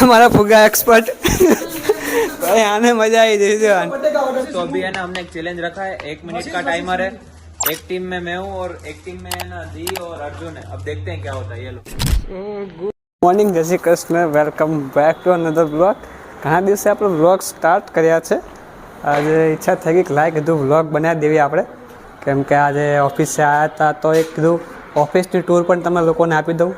हमारा फुग्गा एक्सपर्ट भाई आने मजा आई दे तो अभी है ना हमने एक चैलेंज रखा है एक मिनट का टाइमर है एक टीम में मैं हूँ और एक टीम में है ना दी और अर्जुन है अब देखते हैं क्या होता है ये लोग ગુડ મોર્નિંગ જય Shri Krishna welcome back to another blog ઘણા દિવસે આપણો બ્લોગ સ્ટાર્ટ કર્યા છે આજે ઈચ્છા થઈ ગઈ કે લાય કીધું બ્લોગ બનાવી દેવી આપણે કેમ કે આજે ઓફિસે આવ્યા હતા તો એક કીધું ઓફિસની ટૂર પણ તમે લોકોને આપી દઉં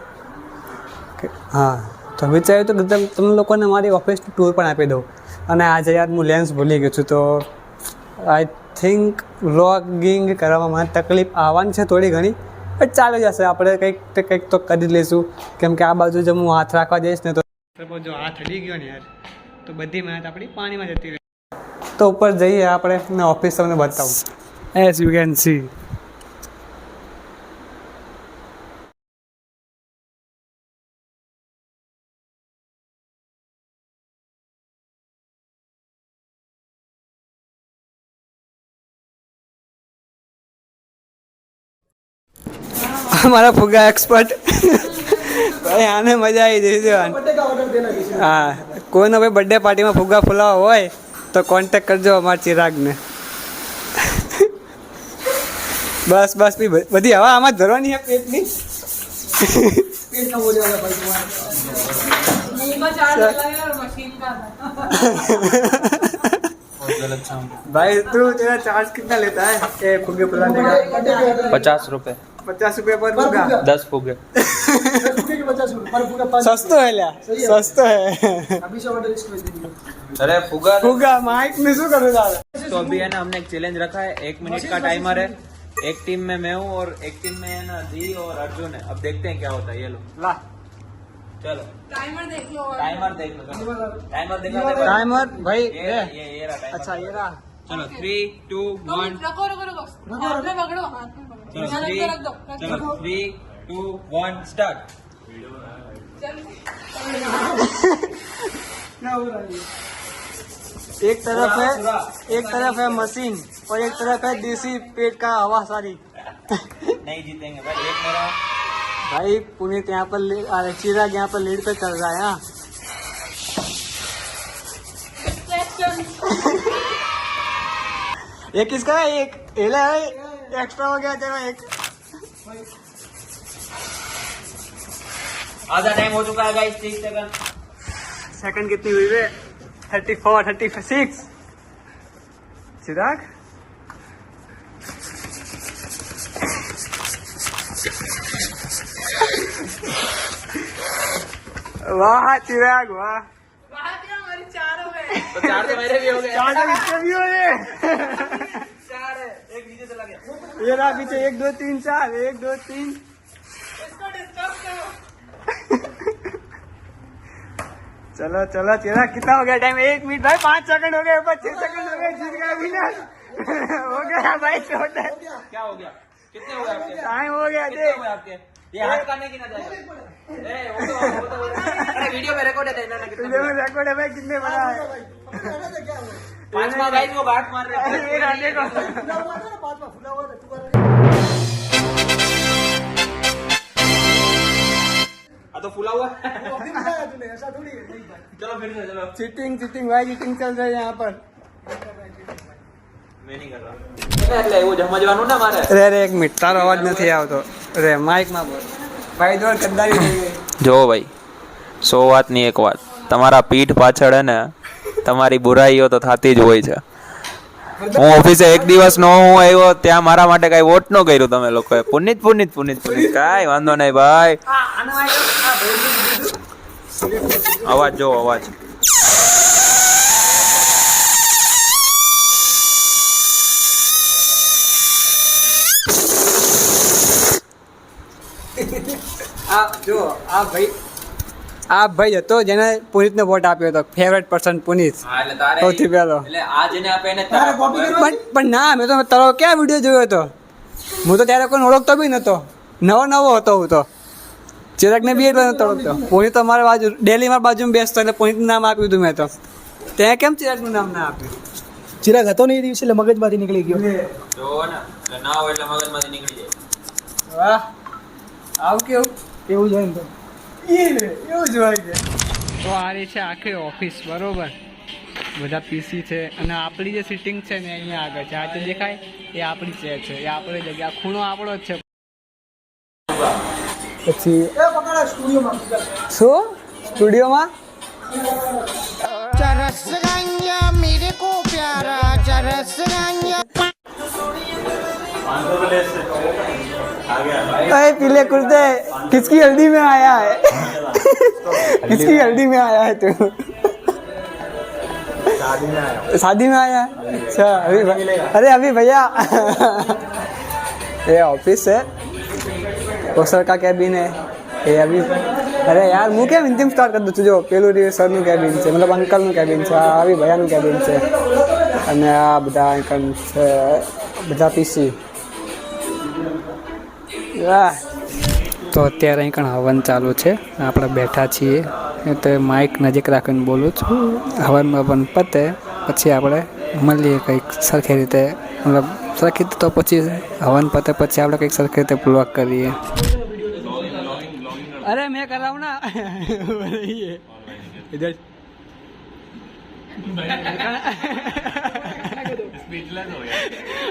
કે હા તો વિચાર્યું તો તમે લોકોને મારી ઓફિસની ટૂર પણ આપી દઉં અને આજે યાર હું લેન્સ ભૂલી ગયો છું તો આઈ થિંક વ્લોગિંગ કરવામાં મને તકલીફ આવવાની છે થોડી ઘણી પણ ચાલી જશે આપણે કંઈક તો કંઈક તો કરી લઈશું. કેમ કે આ બાજુ જો હું હાથ રાખવા જઈશ ને તો જો હાથ હલી ગયો ને યાર તો બધી મહેનત આપણી પાણીમાં જતી રહી. તો ઉપર જઈએ આપણે ને ઓફિસ તમને બતાવું. એઝ યુ કેન સી हमारा फुग्गा एक्सपर्ट ભાઈ આને મજા આવી જઈ જવાની હા કોઈનો ભાઈ બર્થડે પાર્ટીમાં ફુગ્ગા ફુલાવા હોય તો કોન્ટેક કરજો અમારા ચિરાગને બસ બસ બી બધી હવા આમાં જ ભરવાની છે પેટની मुंह का चार्ज अलग है और मशीन का अलग भाई तू तेरा चार्ज कितना लेता है ये फुग्गे फुलाने का पचास रुपए पचास रुपए पर फुगा दस फुगे सस्तो है लिया। सस्तो है। अरे फुगा तो- फुगा माइक में शू करूँगा तो अभी है ना हमने एक चैलेंज रखा है। एक मिनट का टाइमर है। एक टीम में मैं हूँ और एक टीम में है ना दी और अर्जुन है। अब देखते हैं क्या होता है ये लो। ला। चलो। टाइमर देख लो टाइमर देख लो। टाइमर देख लो टाइमर भाई ये ये। ये रहा अच्छा ये रहा। चलो थ्री टू वन रखो रखो रखो. हाथ में पकड़ो हाथ में पकड़ो चलो रख थ्री दो. चलो थ्री टू वन स्टार्ट एक तरफ़ है एक तरफ़ है मशीन और एक तरफ़ है देसी पेट का हवा सारी। नहीं जीतेंगे भाई एक मेरा भाई पुनीत यहाँ पर ले- अरे चिराग यहाँ पर लीड पे चल रहा है ये किसका है? एक एला है? एक्स्ट्रा हो गया तेरा एक। आधा टाइम हो चुका है गाइस तीस सेकंड सेकंड कितनी हुई है thirty four thirty six Chirag? वाह चिराग वाह। वहाँ चार हो गए तो चार तो मेरे भी हो गए। चार तो कितने भी हो गए चार है एक नीचे चला गया ये रहा पीछे एक दो तीन चार एक दो तीन। इसको डिस्टर्ब करो। चलो चलो तेरा कितना हो गया टाइम एक मिनट भाई पाँच सेकंड हो गए पच्चीस सेकंड हो गए जीत गया विनर हो गया भाई छोटा क्या हो गया? कितने हो गए आपके? टाइम हो गया कितने देख। हो गए आपके? ये हाथ करने की ना जाएगा। ए, वो तो वो तो अरे वीडियो में रिकॉर्ड है ना कितने तुझे में रिकॉर्ड है? भाई कितने बड़ा है। पांचवा गाइस वो बाट मार रहे अरे ये हैं देखो हाँ तो फूला हुआ है चलो फिर से चलो चीटिंग चीटिंग भाई चीटिंग चल रही है यहाँ पर मैं नहीं कर रहा એટલે એવું સમજવાનું ને મારે અરે અરે એક મિનિટ તારો અવાજ નથી આવતો અરે માઇકમાં બોલ ભાઈ જોડ ગદ્દારી થઈ ગઈ જો ભાઈ સો વાતની એક વાત તમારા પીઠ પાછળ હે ને તમારી બુરાઈઓ તો થતી જ હોય છે હું ઓફિસે એક દિવસ નો હું આવ્યો, ત્યાં મારા માટે કઈ વોટ નો કર્યું તમે લોકોએ. પુનિત પુનિત પુનિત પુનિત. કાંઈ વાંધો નહીં ભાઈ. અવાજ જો અવાજ. આ જો આ ભાઈ આ ભાઈ હતો જેને પુનિતને વોટ આપ્યો હતો. Favourite person Punit. સૌથી પહેલો. એટલે આ જેને આપે એને પણ પણ ના મેં તો તારો ક્યાં વીડિયો જોયો હતો? હું તો ત્યારે કોઈ ઓળખતો બી નહોતો નવો નવો હતો હું તો. ચિરાગને બી એટલો નતો ઓળખતો. પુનિત તો મારા બાજુ ડેલીમાં બાજુમાં બેસતો એટલે પુનિત નામ આપ્યું હતું મેં તો. ત્યાં કેમ ચિરાગનું નામ ના આપ્યું? ચિરાગ હતો ને એ દિવસે એટલે મગજમાંથી નીકળી ગયો. જો ને ના હોય એટલે મગજમાંથી નીકળી જાય. વાહ. આવું કેવું? એવું છે ને તો આ રહી છે આખી ઓફિસ બરોબર? બધા પીસી છે અને આપણી જે સિટિંગ છે ને અહીંયા આગળ છે. આ તો દેખાય એ આપણી ચેર છે. એ આપણી જગ્યા ખૂણો આપણો જ છે. પછી શું? સ્ટુડિયોમાં? ચરસ રંગ મેરે કો પ્યારા ચરસ રંગ अरे पीले कुर्ते किसकी हल्दी में आया है किसकी हल्दी में आया है तू शादी में आया है अच्छा अभी भ- अरे अभी भैया ये ऑफिस है वो सर का कैबिन है ये अभी અરે યાર હું કેમ ઇન્તિમ સ્ટાર્ટ કરી દઉં છું જો પેલું રહ્યું સરનું કેબિન છે મતલબ અંકલનું કેબિન છે આ આવી ભૈયાનું કેબિન છે અને આ બધા અંકલ છે બધા પીસી તો અત્યારે અહીં કણ હવન ચાલુ છે આપણે બેઠા છીએ તો માઇક નજીક રાખીને બોલું છું હવનમાં પણ પતે પછી આપણે મળીએ કંઈક સરખી રીતે મતલબ સરખી રીતે તો પછી હવન પતે પછી આપણે કંઈક સરખી રીતે બ્લોગ કરીએ અરે मैं कर रहा हूँ ना ये इधर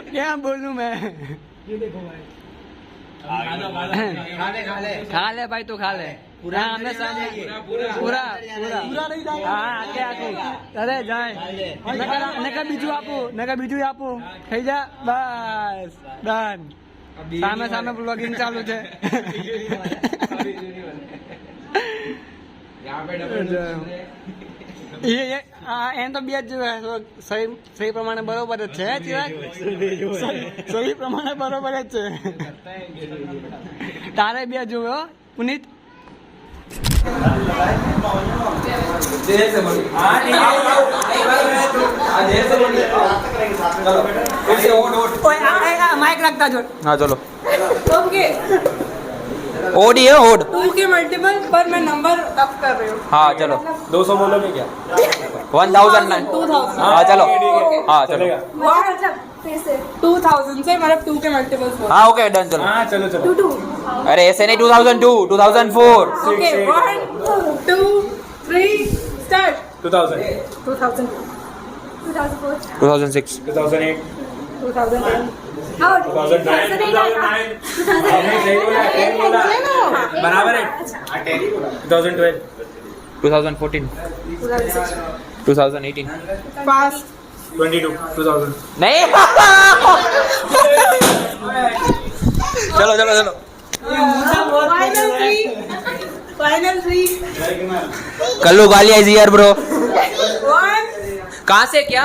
क्या बोलूं मैं खा ले भाई तू खा ले पूरा हमें सामने पूरा पूरा હા આગે આખું અરે જાય નકર નકર બીજું આપું નકર બીજું આપું થઈ જા બસ ડન સામે સામે બ્લોગિંગ ચાલુ છે એ એ આ એમ તો બે જ સહી સહી પ્રમાણે બરોબર જ છે ચિરાગ? સહી પ્રમાણે બરોબર જ છે. તારે બે જોયો પુનિત માઇક રાખતા જો. હા ચલો. ओड ही है ओड टू के मल्टीपल पर मैं नंबर अप कर रही हूँ। हाँ चलो। दो सौ बोलो में क्या? One thousand nine two thousand हाँ चलो। हाँ चलो। टू थाउज़ेंड से मतलब टू के मल्टीपल्स बोल हाँ ओके डन चलो। हाँ चलो चलो। अरे ऐसे नहीं two thousand two two thousand four okay one two three start two thousand two thousand two thousand six two thousand eight two thousand two thousand nine बराबर है? Two thousand twelve two thousand fourteen two thousand eighteen fast twenty two two thousand नहीं। चलो चलो चलो। Final three final three Kallu Galiya is here bro कहाँ से क्या?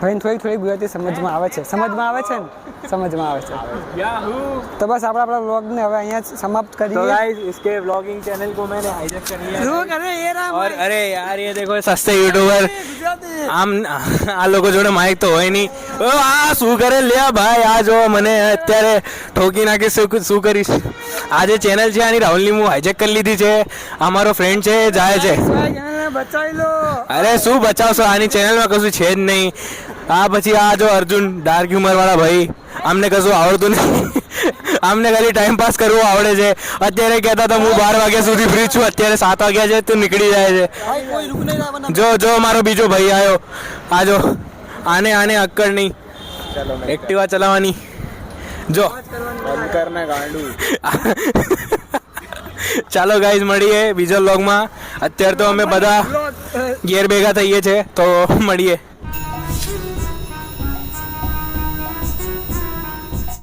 થોડી થોડી ગુજરાતી સમજમાં આવે છે સમજમાં આવે છે ને સમજમાં આવે છે તો બસ આપણે આપણા વ્લોગને હવે અહીંયા જ સમાપ્ત तो કરીએ गाइस इसके व्लॉगिंग चैनल को मैंने हाईजैक कर लिया શું કરે એ રામ और अरे यार ये देखो सस्ते यूट्यूबर આમ આ લોકો જોડે માઇક તો હોય નહીં ઓ આ શું કરે લ્યા ભાઈ આ જો મને અત્યારે ઠોકી નાખી શું શું કરીશ આ જે ચેનલ છે આની રાહુલની હું હાઈજેક કરી લીધી છે આ મારો ફ્રેન્ડ છે એ જાય છે બચાવી લો. અરે શું બચાવશો? આની ચેનલમાં કશું છે જ નહીં. આ પછી આ જો અર્જુન ડાર્ક હ્યુમર વાળા ભાઈ અમને કશું આવડતું નહીં. અમને ખાલી ટાઈમ પાસ કરવું આવડે છે. અત્યારે કહેતા હતા હું બાર વાગ્યા સુધી ફ્રી છું. અત્યારે સાત વાગ્યા છે તો નીકળી જાય છે. જો જો મારો બીજો ભાઈ આવ્યો આ જો આને આને અક્કડ નહીં. એક્ટિવા ચલાવવાની. જો. ચાલો ગાઈઝ મળીએ બીજા લોગમાં અત્યારે તો અમે બધા ઘેર ભેગા થઈએ છે તો મળીએ.